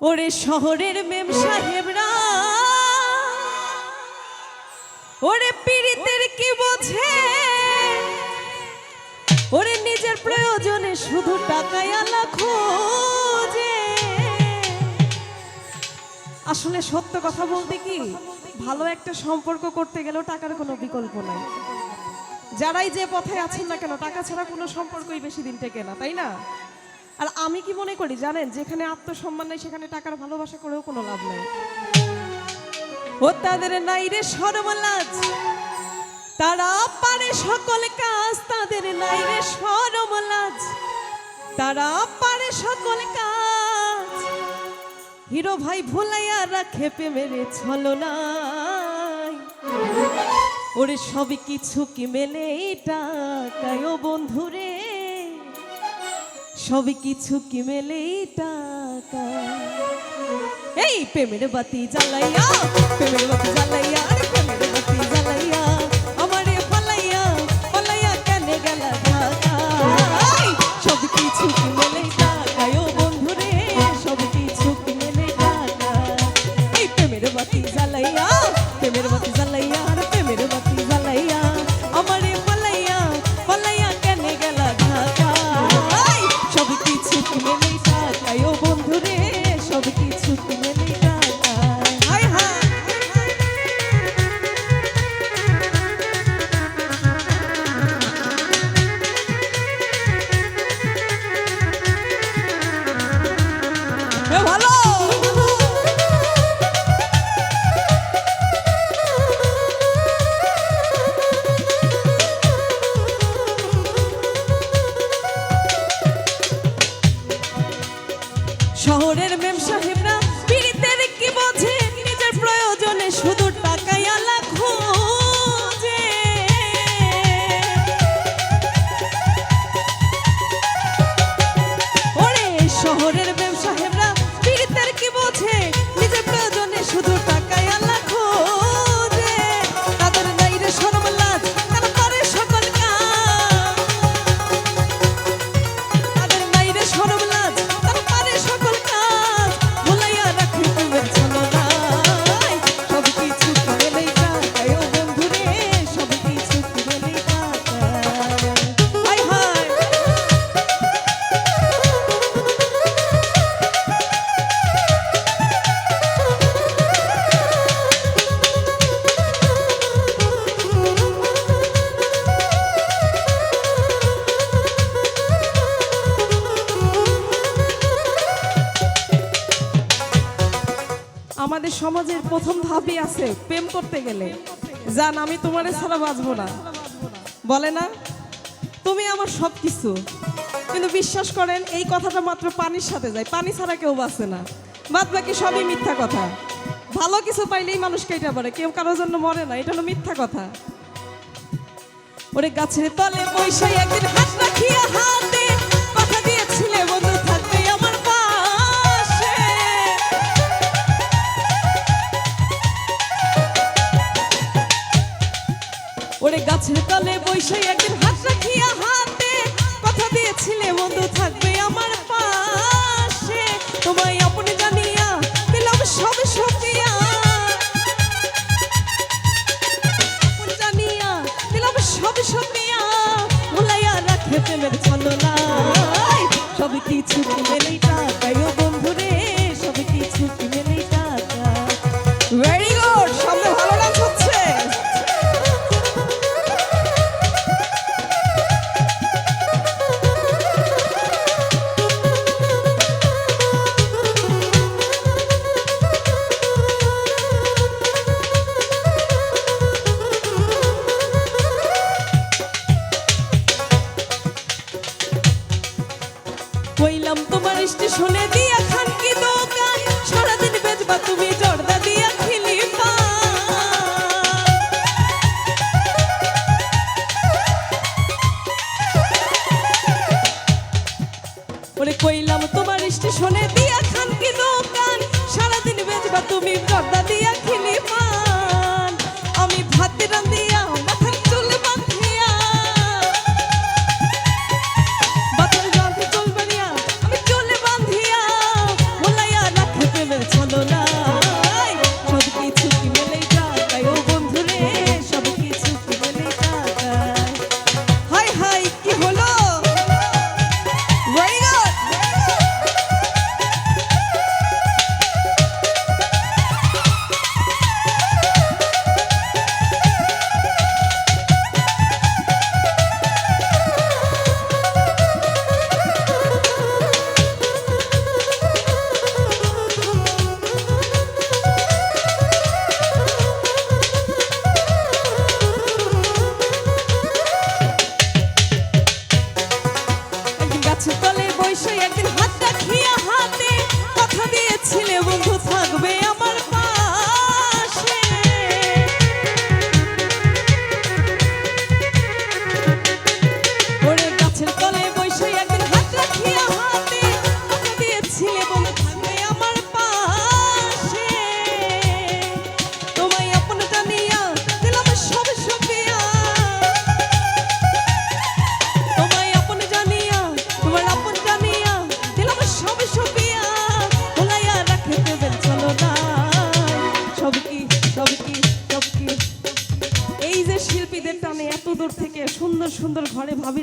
ওরে শহরের মেম সাহেবরা, ওরে পীড়িতের কি বোঝে? ওরে নিজের প্রয়োজনে শুধু টাকায় আলা খোঁজে। আসলে সত্য কথা বলতে কি, ভালো একটা সম্পর্ক করতে গেলেও টাকার কোনো বিকল্প নাই। যারাই যে পথে আছেন না কেন, টাকা ছাড়া কোনো সম্পর্কই বেশি দিন টেকে না, তাই না? আর আমি কি মনে করি জানেন, যেখানে আত্মসম্মান নেই, সেখানে টাকার ভালোবাসা করেও কোনো লাভ নেই। ও তাদের নাই রে সরমলাজ তারা পারে সকল কাজ, তাদের নাই রে সরমলাজ তারা পারে সকল কাজ। হিরো ভাই ভুলাইয়া রাখে প্রেমের ছলো নাই ওরে সবই কিছু কি মেলে টাকায় বন্ধুরে সবই কিছু কি মেলে টাকা? এই প্রেমের বাতি জ্বালাইয়া প্রেমের বাতি জ্বালাইয়া শহরের সমাজের প্রথম ধাপই আছে, প্রেম করতে গেলে। জান, আমি তোমারে ছাড়া বাঁচবো না। বলে না, তুমি আমার সব কিছু কিন্তু বিশ্বাস করেন, এই কথাটা মাত্র পানির সাথে যায়। পানি ছাড়া কেউ বাঁচে না। বাদ বাকি সবই মিথ্যা কথা। ভালো কিছু পাইলেই মানুষ কেটে পড়ে। কেউ কারোর জন্য মরে না, এটা হলো মিথ্যা কথা। ওরে গাছের তলে বৈশাই একদিন হাত রাখিয়া বন্ধু থাকবে আমার পাশে। তোমায় আপনি জানিয়া দিলাম সব দিয়া আপন জানিয়া দিলাম সব দিয়া ভুলাইয়া রাখে প্রেমের ছলনায়। সব কিছু মেলেই কইলাম তোমার স্টেশনে দিয়া খান কি দোকান? সারাদিন বেচবা তুমি জর্দা দিয়া খিলি ওরে কইলাম তোমার স্টেশনে দিয়া খান কি দোকান? সারাদিন বেচবা তুমি জর্দা দিয়া খিলি পান। আমি ভাত রান্দিয়া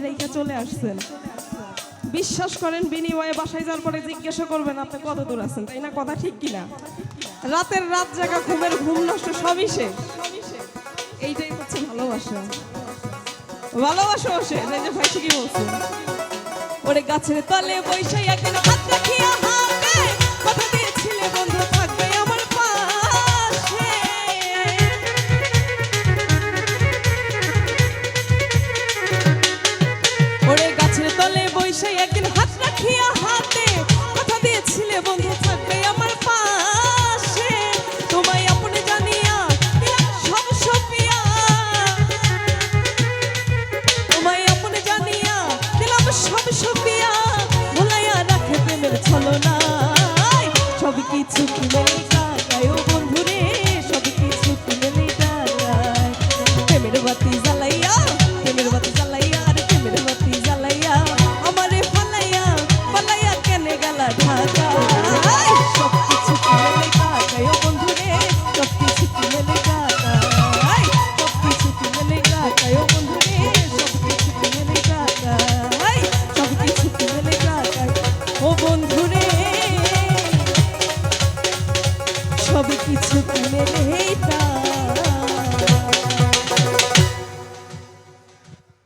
রেখে চলে আসছেন। বিশ্বাস করেন, বিনিময়ে বাসায় যাওয়ার পরে জিজ্ঞাসা করবেন, আপনি কত দূর আছেন? তাই না? কথা ঠিক কিনা? রাতের রাত জায়গা ঘুমের ঘুম নষ্ট, সবই সে এইটাই হচ্ছে ভালোবাসা। ভালোবাসা সে ভাই ঠিকই বলছে ওরে গাছের তলে বৈশাখ একদিন হাত রাখিয়া হাত